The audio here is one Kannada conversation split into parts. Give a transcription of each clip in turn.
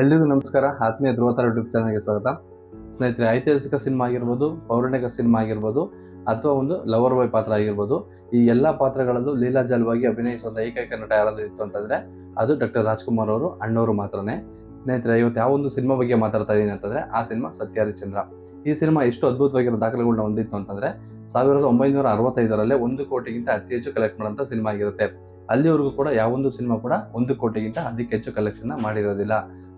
ಎಲ್ರಿಗೂ ನಮಸ್ಕಾರ. ಆತ್ಮೀಯ ಧ್ರುವತಾರ ಯೂಟ್ಯೂಬ್ ಚಾನಲ್ಗೆ ಸ್ವಾಗತ. ಸ್ನೇಹಿತರೆ, ಐತಿಹಾಸಿಕ ಸಿನಿಮಾ ಆಗಿರ್ಬೋದು, ಪೌರಾಣಿಕ ಸಿನಿಮಾ ಆಗಿರ್ಬೋದು, ಅಥವಾ ಒಂದು ಲವರ್ ಬಾಯ್ ಪಾತ್ರ ಆಗಿರ್ಬೋದು, ಈ ಎಲ್ಲ ಪಾತ್ರಗಳಲ್ಲೂ ಲೀಲಾಜಾಲವಾಗಿ ಅಭಿನಯಿಸುವಂಥ ಏಕೈಕ ನಟ ಯಾರಾದರೂ ಇತ್ತು ಅಂತಂದ್ರೆ, ಅದು ಡಾಕ್ಟರ್ ರಾಜ್ಕುಮಾರ್ ಅವರು, ಅಣ್ಣವರು ಮಾತ್ರನೇ. ಸ್ನೇಹಿತರೆ, ಇವತ್ತು ಯಾವ ಒಂದು ಸಿನಿಮಾ ಬಗ್ಗೆ ಮಾತಾಡ್ತಾ ಇದ್ದೀನಿ ಅಂತಂದ್ರೆ, ಆ ಸಿನಿಮಾ ಸತ್ಯ ಹರಿಶ್ಚಂದ್ರ ಈ ಸಿನಿಮಾ ಎಷ್ಟು ಅದ್ಭುತವಾಗಿರೋ ದಾಖಲೆಗಳನ್ನ ಹೊಂದಿತ್ತು ಅಂತಂದ್ರೆ, ಸಾವಿರದ ಒಂಬೈನೂರ ಅರವತ್ತೈದರಲ್ಲೇ ಒಂದು ಕೋಟಿಗಿಂತ ಅತಿ ಹೆಚ್ಚು ಕಲೆಕ್ಟ್ ಮಾಡೋಂಥ ಸಿನಿಮಾ ಆಗಿರುತ್ತೆ. ಅಲ್ಲಿವರೆಗೂ ಕೂಡ ಯಾವೊಂದು ಸಿನಿಮಾ ಕೂಡ ಒಂದು ಕೋಟಿಗಿಂತ ಅದಕ್ಕೆ ಹೆಚ್ಚು ಕಲೆಕ್ಷನ್ ಮಾಡಿರೋದಿಲ್ಲ.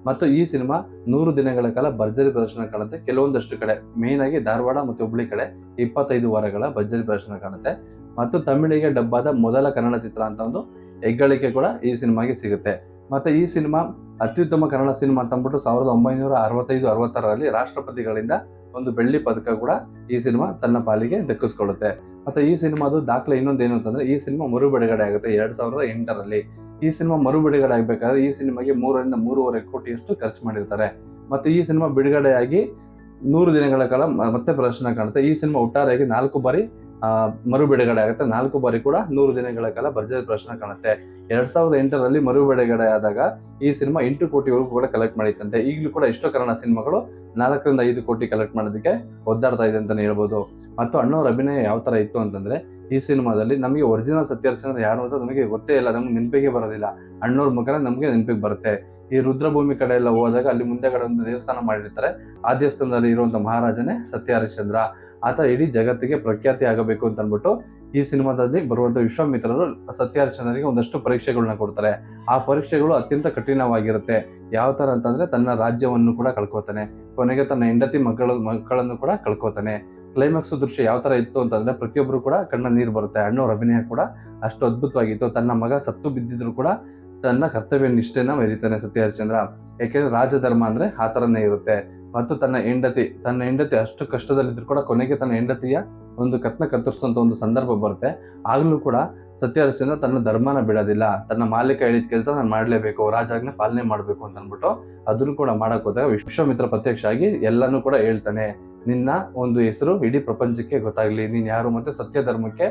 ಮತ್ತು ಈ ಸಿನಿಮಾ ನೂರು ದಿನಗಳ ಕಾಲ ಭರ್ಜರಿ ಪ್ರದರ್ಶನ ಕಾಣುತ್ತೆ. ಕೆಲವೊಂದಷ್ಟು ಕಡೆ ಮೇನ್ ಆಗಿ ಧಾರವಾಡ ಮತ್ತು ಹುಬ್ಳಿ ಕಡೆ ಇಪ್ಪತ್ತೈದು ವಾರಗಳ ಭರ್ಜರಿ ಪ್ರದರ್ಶನ ಕಾಣುತ್ತೆ. ಮತ್ತು ತಮಿಳಿಗೆ ಡಬ್ಬಾದ ಮೊದಲ ಕನ್ನಡ ಚಿತ್ರ ಅಂತ ಒಂದು ಹೆಗ್ಗಳಿಕೆ ಕೂಡ ಈ ಸಿನಿಮಾಗೆ ಸಿಗುತ್ತೆ. ಮತ್ತೆ ಈ ಸಿನಿಮಾ ಅತ್ಯುತ್ತಮ ಕನ್ನಡ ಸಿನಿಮಾ ಅಂತ ಅಂದ್ಬಿಟ್ಟು ಸಾವಿರದ ಒಂಬೈನೂರ ಅರವತ್ತೈದು, ಅರವತ್ತಾರರಲ್ಲಿ ರಾಷ್ಟ್ರಪತಿಗಳಿಂದ ಒಂದು ಬೆಳ್ಳಿ ಪದಕ ಕೂಡ ಈ ಸಿನಿಮಾ ತನ್ನ ಪಾಲಿಗೆ ದಕ್ಕಿಸ್ಕೊಳ್ಳುತ್ತೆ. ಮತ್ತೆ ಈ ಸಿನಿಮಾದು ದಾಖಲೆ ಇನ್ನೊಂದು ಏನು ಅಂತಂದ್ರೆ, ಈ ಸಿನಿಮಾ ಮರು ಬಿಡುಗಡೆ ಆಗುತ್ತೆ ಎರಡ್ ಸಾವಿರದ ಎಂಟರಲ್ಲಿ. ಈ ಸಿನಿಮಾ ಮರು ಬಿಡುಗಡೆ ಆಗಬೇಕಾದ್ರೆ ಈ ಸಿನಿಮಾಗೆ ಮೂರರಿಂದ ಮೂರುವರೆ ಕೋಟಿಯಷ್ಟು ಖರ್ಚು ಮಾಡಿರ್ತಾರೆ. ಮತ್ತೆ ಈ ಸಿನಿಮಾ ಬಿಡುಗಡೆಯಾಗಿ ನೂರು ದಿನಗಳ ಕಾಲ ಮತ್ತೆ ಪ್ರದರ್ಶನ ಕಾಣುತ್ತೆ. ಈ ಸಿನಿಮಾ ಒಟ್ಟಾರೆಯಾಗಿ ನಾಲ್ಕು ಬಾರಿ ಮರು ಬಿಡುಗಡೆ ಆಗುತ್ತೆ. ನಾಲ್ಕು ಬಾರಿ ಕೂಡ ನೂರು ದಿನಗಳ ಕಾಲ ಭರ್ಜರಿ ಪ್ರಶ್ನೆ ಕಾಣುತ್ತೆ. ಎರಡ್ ಸಾವಿರದ ಎಂಟರಲ್ಲಿ ಮರು ಬಿಡುಗಡೆ ಆದಾಗ ಈ ಸಿನಿಮಾ ಎಂಟು ಕೋಟಿವರೆಗೂ ಕೂಡ ಕಲೆಕ್ಟ್ ಮಾಡಿತ್ತಂತೆ. ಈಗಲೂ ಕೂಡ ಎಷ್ಟೋ ಕನ್ನಡ ಸಿನಿಮಾಗಳು ನಾಲ್ಕರಿಂದ ಐದು ಕೋಟಿ ಕಲೆಕ್ಟ್ ಮಾಡೋದಕ್ಕೆ ಒದ್ದಾಡ್ತಾ ಇದೆ ಅಂತಾನೆ ಹೇಳ್ಬೋದು. ಮತ್ತು ಅಣ್ಣವ್ರ ಅಭಿನಯ ಯಾವ ಥರ ಇತ್ತು ಅಂತಂದ್ರೆ, ಈ ಸಿನಿಮಾದಲ್ಲಿ ನಮಗೆ ಒರಿಜಿನಲ್ ಸತ್ಯರ್ಚಂದ್ರ ಯಾರು ಅಂತ ನಮಗೆ ಗೊತ್ತೇ ಇಲ್ಲ. ನಮ್ಗೆ ನೆನಪಿಗೆ ಬರೋದಿಲ್ಲ. ಅಣ್ಣವ್ರ ಮುಖ ನಮಗೆ ನೆನಪಿಗೆ ಬರುತ್ತೆ. ಈ ರುದ್ರಭೂಮಿ ಕಡೆ ಎಲ್ಲ ಹೋದಾಗ ಅಲ್ಲಿ ಮುಂದೆಗಡೆ ಒಂದು ದೇವಸ್ಥಾನ ಮಾಡಿರ್ತಾರೆ. ಆ ದೇವಸ್ಥಾನದಲ್ಲಿ ಇರುವಂತ ಮಹಾರಾಜನೇ ಸತ್ಯ ಹರಿಶ್ಚಂದ್ರ ಆತ ಇಡೀ ಜಗತ್ತಿಗೆ ಪ್ರಖ್ಯಾತಿ ಆಗಬೇಕು ಅಂತ ಅಂದ್ಬಿಟ್ಟು ಈ ಸಿನಿಮಾದಲ್ಲಿ ಬರುವಂತ ವಿಶ್ವಾಮಿತ್ರರು ಸತ್ಯಾರ್ಚನರಿಗೆ ಒಂದಷ್ಟು ಪರೀಕ್ಷೆಗಳನ್ನ ಕೊಡ್ತಾರೆ. ಆ ಪರೀಕ್ಷೆಗಳು ಅತ್ಯಂತ ಕಠಿಣವಾಗಿರುತ್ತೆ. ಯಾವ ಥರ ಅಂತಂದ್ರೆ ತನ್ನ ರಾಜ್ಯವನ್ನು ಕೂಡ ಕಳ್ಕೊತಾನೆ. ಕೊನೆಗೆ ತನ್ನ ಹೆಂಡತಿ ಮಕ್ಕಳ, ಮಕ್ಕಳನ್ನು ಕೂಡ ಕಳ್ಕೊತಾನೆ. ಕ್ಲೈಮ್ಯಾಕ್ಸ್ ದೃಶ್ಯ ಯಾವ ತರ ಇತ್ತು ಅಂತಂದ್ರೆ ಪ್ರತಿಯೊಬ್ಬರು ಕೂಡ ಕಣ್ಣ ನೀರು ಬರುತ್ತೆ. ಅಣ್ಣವ್ರ ಅಭಿನಯ ಕೂಡ ಅಷ್ಟು ಅದ್ಭುತವಾಗಿತ್ತು. ತನ್ನ ಮಗ ಸತ್ತು ಬಿದ್ದಿದ್ರು ಕೂಡ ತನ್ನ ಕರ್ತವ್ಯ ನಿಷ್ಠೆನ ಮೆರೀತಾನೆ ಸತ್ಯ ಹರಿಶ್ಚಂದ್ರ ಯಾಕೆಂದ್ರೆ ರಾಜಧರ್ಮ ಅಂದ್ರೆ ಆ ಥರನೇ ಇರುತ್ತೆ. ಮತ್ತು ತನ್ನ ಹೆಂಡತಿ ತನ್ನ ಹೆಂಡತಿ ಅಷ್ಟು ಕಷ್ಟದಲ್ಲಿದ್ರು ಕೂಡ ಕೊನೆಗೆ ತನ್ನ ಹೆಂಡತಿಯ ಒಂದು ಕತ್ನ ಕತ್ತರಿಸುವಂತ ಒಂದು ಸಂದರ್ಭ ಬರುತ್ತೆ. ಆಗಲೂ ಕೂಡ ಸತ್ಯ ಹರಿಶ್ಚಂದ್ರ ತನ್ನ ಧರ್ಮನ ಬಿಡೋದಿಲ್ಲ. ತನ್ನ ಮಾಲೀಕ ಹೇಳಿದ ಕೆಲಸ ನಾನು ಮಾಡಲೇಬೇಕು ರಾಜಾಜ್ಞೆ ಪಾಲನೆ ಮಾಡಬೇಕು ಅಂತ ಅಂದ್ಬಿಟ್ಟು ಅದನ್ನು ಕೂಡ ಮಾಡಕ್ ಹೋದಾಗ ವಿಶ್ವಾಮಿತ್ರ ಪ್ರತ್ಯಕ್ಷ ಆಗಿ ಎಲ್ಲನೂ ಕೂಡ ಹೇಳ್ತಾನೆ, ನಿನ್ನ ಒಂದು ಹೆಸರು ಇಡೀ ಪ್ರಪಂಚಕ್ಕೆ ಗೊತ್ತಾಗ್ಲಿ. ನೀನು ಯಾರು ಮತ್ತೆ ಸತ್ಯ ಧರ್ಮಕ್ಕೆ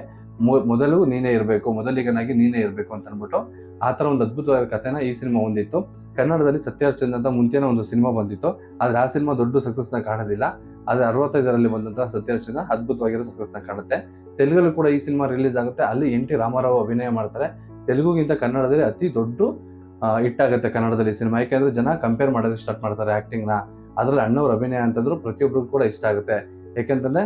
ಮೊದಲು ನೀನೇ ಇರಬೇಕು, ಮೊದಲಿಗನಾಗಿ ನೀನೇ ಇರಬೇಕು ಅಂತ ಅಂದ್ಬಿಟ್ಟು ಆ ಥರ ಒಂದು ಅದ್ಭುತವಾದ ಕಥೆನ ಈ ಸಿನಿಮಾ ಹೊಂದಿತ್ತು. ಕನ್ನಡದಲ್ಲಿ ಸತ್ಯ ಹರಿಶ್ಚಂದ್ರ ಅಂತ ಮುಂಚೆನೇ ಒಂದು ಸಿನಿಮಾ ಬಂದಿತ್ತು. ಆದರೆ ಆ ಸಿನಿಮಾ ದೊಡ್ಡ ಸಕ್ಸಸ್ನ ಕಾಣೋದಿಲ್ಲ. ಆದರೆ ಅರವತ್ತೈದರಲ್ಲಿ ಬಂದಂತಹ ಸತ್ಯ ಹರಿಶ್ಚಂದ್ರ ಅದ್ಭುತವಾಗಿರೋ ಸಕ್ಸಸ್ನ ಕಾಣುತ್ತೆ. ತೆಲುಗಲ್ಲೂ ಕೂಡ ಈ ಸಿನಿಮಾ ರಿಲೀಸ್ ಆಗುತ್ತೆ. ಅಲ್ಲಿ ಎನ್ ಟಿ ರಾಮಾರಾವ್ ಅಭಿನಯ ಮಾಡ್ತಾರೆ. ತೆಲುಗುಗಿಂತ ಕನ್ನಡದಲ್ಲಿ ಅತಿ ದೊಡ್ಡ ಹಿಟ್ ಆಗುತ್ತೆ ಕನ್ನಡದಲ್ಲಿ ಸಿನಿಮಾ. ಯಾಕೆಂದ್ರೆ ಜನ ಕಂಪೇರ್ ಮಾಡೋದಕ್ಕೆ ಸ್ಟಾರ್ಟ್ ಮಾಡ್ತಾರೆ ಆ್ಯಕ್ಟಿಂಗ್ನ ಅದ್ರಲ್ಲಿ ಅಣ್ಣವ್ರ ಅಭಿನಯ ಅಂತಂದ್ರು ಪ್ರತಿಯೊಬ್ಬರಿಗೂ ಕೂಡ ಇಷ್ಟ ಆಗುತ್ತೆ. ಯಾಕೆಂತಂದ್ರೆ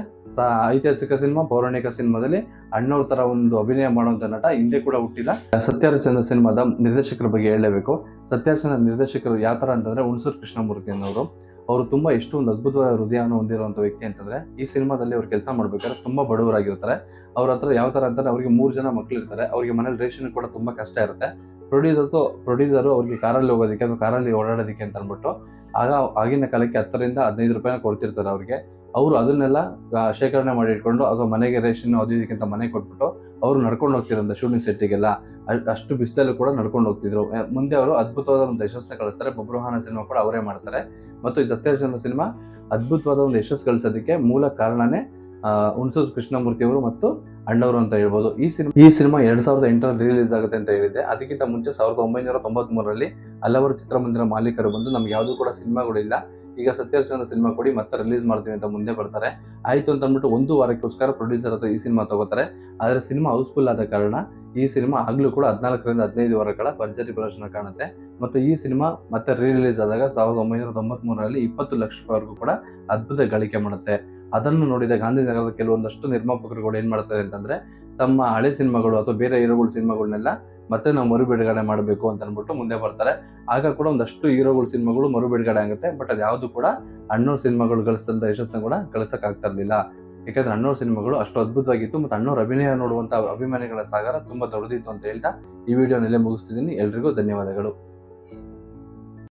ಐತಿಹಾಸಿಕ ಸಿನಿಮಾ, ಪೌರಾಣಿಕ ಸಿನಿಮಾದಲ್ಲಿ ಅಣ್ಣವ್ರ ತರ ಒಂದು ಅಭಿನಯ ಮಾಡುವಂತ ನಟ ಹಿಂದೆ ಕೂಡ ಹುಟ್ಟಿಲ್ಲ ಸತ್ಯಹರಿಚಂದ್ರ ಸಿನಿಮಾದ ನಿರ್ದೇಶಕರ ಬಗ್ಗೆ ಹೇಳಲೇಬೇಕು. ಸತ್ಯಹರಿಚಂದ್ರ ನಿರ್ದೇಶಕರು ಯಾವ ತರ ಅಂತಂದ್ರೆ ಹುಣಸೂರು ಕೃಷ್ಣಮೂರ್ತಿ ಅನ್ನೋರು. ಅವರು ತುಂಬ ಎಷ್ಟು ಒಂದು ಅದ್ಭುತವಾದ ಹೃದಯವನ್ನು ಹೊಂದಿರುವಂಥ ವ್ಯಕ್ತಿ ಅಂತಂದ್ರೆ, ಈ ಸಿನಿಮಾದಲ್ಲಿ ಅವ್ರು ಕೆಲಸ ಮಾಡ್ಬೇಕಾದ್ರೆ ತುಂಬ ಬಡವರಾಗಿರ್ತಾರೆ. ಅವ್ರ ಹತ್ರ ಯಾವ ಥರ ಅಂತಂದ್ರೆ ಅವ್ರಿಗೆ ಮೂರು ಜನ ಮಕ್ಕಳಿರ್ತಾರೆ ಅವರಿಗೆ ಮನೇಲಿ ರೇಷನ್ ಕೂಡ ತುಂಬ ಕಷ್ಟ ಇರುತ್ತೆ. ಪ್ರೊಡ್ಯೂಸರ್ ಪ್ರೊಡ್ಯೂಸರು ಅವ್ರಿಗೆ ಕಾರಲ್ಲಿ ಹೋಗೋದಕ್ಕೆ ಅಥವಾ ಕಾರಲ್ಲಿ ಓಡಾಡೋದಕ್ಕೆ ಅಂತ ಅಂದ್ಬಿಟ್ಟು ಆಗ, ಆಗಿನ ಕಾಲಕ್ಕೆ ಹತ್ತರಿಂದ ಹದಿನೈದು ರೂಪಾಯಿನ ಕೊಡ್ತಿರ್ತಾರೆ ಅವ್ರಿಗೆ. ಅವರು ಅದನ್ನೆಲ್ಲ ಶೇಖರಣೆ ಮಾಡಿ ಇಟ್ಕೊಂಡು, ಅಥವಾ ಮನೆಗೆ ರೇಷನ್ ಅದು ಇದಕ್ಕಿಂತ ಮನೆ ಕೊಟ್ಬಿಟ್ಟು ಅವರು ನಡ್ಕೊಂಡು ಹೋಗ್ತಿರಂತ ಶೂಟಿಂಗ್ ಸೆಟ್ಟಿಗೆಲ್ಲ ಅಷ್ಟು ಬಿಸಿಲಲ್ಲೂ ಕೂಡ ನಡ್ಕೊಂಡು ಹೋಗ್ತಿದ್ರು. ಮುಂದೆ ಅವರು ಅದ್ಭುತವಾದ ಒಂದು ಯಶಸ್ಸನ್ನ ಕಳಿಸ್ತಾರೆ. ಬಬ್ರುಹಾನ ಸಿನಿಮಾ ಕೂಡ ಅವರೇ ಮಾಡ್ತಾರೆ. ಮತ್ತು ಈ ಸಿನಿಮಾ ಅದ್ಭುತವಾದ ಒಂದು ಯಶಸ್ಸು ಗಳಿಸೋದಕ್ಕೆ ಮೂಲ ಕಾರಣನೇ ಹುಣಸೂರು ಕೃಷ್ಣಮೂರ್ತಿಯವರು ಮತ್ತು ಅಣ್ಣವರು ಅಂತ ಹೇಳ್ಬೋದು. ಈ ಸಿನಿಮಾ ಈ ಸಿನಿಮಾ ಎರಡ್ ಸಾವಿರದ ಎಂಟರಲ್ಲಿ ರಿಲೀಸ್ ಆಗುತ್ತೆ ಅಂತ ಹೇಳಿದ್ದೆ. ಅದಕ್ಕಿಂತ ಮುಂಚೆ ಸಾವಿರದ ಒಂಬೈನೂರ ತೊಂಬತ್ ಮೂರರಲ್ಲಿ ಹಲವಾರು ಚಿತ್ರಮಂದಿರ ಮಾಲೀಕರು ಬಂದು ನಮ್ಗೆ ಯಾವುದು ಕೂಡ ಸಿನಿಮಾಗಳಿಲ್ಲ ಈಗ ಸತ್ಯರ್ಚನ ಸಿನಿಮಾ ಕೊಡಿ ಮತ್ತೆ ರಿಲೀಸ್ ಮಾಡ್ತೀನಿ ಅಂತ ಮುಂದೆ ಬರ್ತಾರೆ. ಆಯ್ತು ಅಂತ ಅಂದ್ಬಿಟ್ಟು ಒಂದು ವಾರಕ್ಕೋಸ್ಕರ ಪ್ರೊಡ್ಯೂಸರ್ ಹತ್ರ ಈ ಸಿನಿಮಾ ತಗೋತಾರೆ. ಆದರೆ ಸಿನಿಮಾ ಹೌಸ್ಫುಲ್ ಆದ ಕಾರಣ ಈ ಸಿನಿಮಾ ಆಗ್ಲೂ ಕೂಡ ಹದಿನಾಲ್ಕರಿಂದ ಹದಿನೈದು ವಾರಗಳ ಭರ್ಜರಿ ಪ್ರದರ್ಶನ ಕಾಣುತ್ತೆ. ಮತ್ತು ಈ ಸಿನಿಮಾ ಮತ್ತೆ ರೀ ರಿಲೀಸ್ ಆದಾಗ ಸಾವಿರದ ಒಂಬೈನೂರ ತೊಂಬತ್ ಮೂರರಲ್ಲಿ ಇಪ್ಪತ್ತು ಲಕ್ಷವರೆಗೂ ಕೂಡ ಅದ್ಭುತ ಗಳಿಕೆ ಮಾಡುತ್ತೆ. ಅದನ್ನು ನೋಡಿದ ಗಾಂಧಿನಗರದ ಕೆಲವೊಂದಷ್ಟು ನಿರ್ಮಾಪಕರುಗಳು ಏನು ಮಾಡ್ತಾರೆ ಅಂತಂದ್ರೆ, ತಮ್ಮ ಹಳೆ ಸಿನಿಮಾಗಳು ಅಥವಾ ಬೇರೆ ಹೀರೋಗಳ ಸಿನಿಮಾಗಳನ್ನೆಲ್ಲ ಮತ್ತೆ ನಾವು ಮರು ಬಿಡುಗಡೆ ಮಾಡಬೇಕು ಅಂತ ಮುಂದೆ ಬರ್ತಾರೆ. ಆಗ ಕೂಡ ಒಂದಷ್ಟು ಹೀರೋಗಳ ಸಿನಿಮಾಗಳು ಮರು ಬಿಡುಗಡೆ ಆಗುತ್ತೆ, ಬಟ್ ಅದು ಯಾವುದು ಕೂಡ ಅಣ್ಣೂರ್ ಸಿನಿಮಾಗಳು ಗಳಿಸಿದಂತ ಯಶಸ್ಸನ್ನು ಕೂಡ ಗಳಿಸಕ್ ಆಗ್ತಾ ಇರ್ಲಿಲ್ಲ. ಯಾಕಂದ್ರೆ ಅಣ್ಣವ್ರ ಸಿನಿಮಾಗಳು ಅಷ್ಟು ಅದ್ಭುತವಾಗಿತ್ತು ಮತ್ತು ಅಣ್ಣವ್ರ ಅಭಿನಯ ನೋಡುವಂತ ಅಭಿಮಾನಿಗಳ ಸಾಗರ ತುಂಬಾ ದೊಡ್ಡದಿತ್ತು ಅಂತ ಹೇಳ್ತಾ ಈ ವಿಡಿಯೋನಲ್ಲೇ ಮುಗಿಸ್ತಿದ್ದೀನಿ. ಎಲ್ರಿಗೂ ಧನ್ಯವಾದಗಳು.